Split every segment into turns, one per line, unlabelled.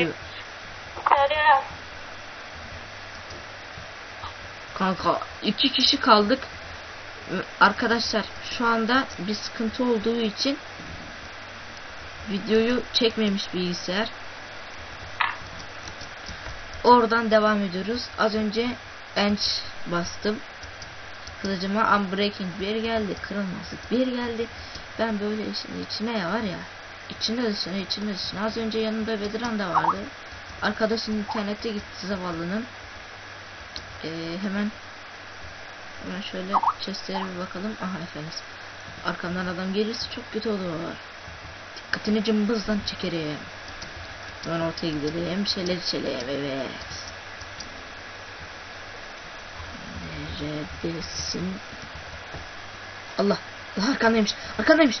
çıkıyor.
Sarı.
Kanka iki kişi kaldık. Arkadaşlar şu anda bir sıkıntı olduğu için videoyu çekmemiş bilgisayar. Oradan devam ediyoruz. Az önce ench bastım. Kılıcıma unbreaking bir geldi. Kırılmazlık bir geldi. Ben böyle işin içine ya var ya. İçine dışına içine dışına. Az önce yanımda Vedran da vardı. Arkadaşın internete gitti zavallının. Ee, hemen hemen şöyle chestlere bir bakalım. Aha efendim. Arkamdan adam gelirse çok kötü olur. Dikkatini cımbızdan çekerim. Hemen ortaya gidelim. Şeyler içelim. Evet. Neredesin? Allah. Allah arkandaymış. Arkandaymış.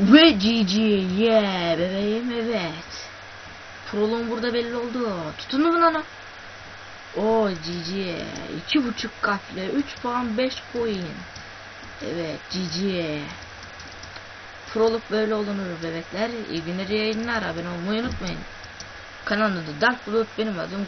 Ve GG yeah bebeğim evet. Prolong burada belli oldu. Tutun mu lan? O GG. iki buçuk kafle. 3 puan 5 coin. Evet GG. Prolog böyle olunur bebekler. İyi günler yayınlar. Abone olmayı unutmayın. Kanalımda Dark Blood benim adım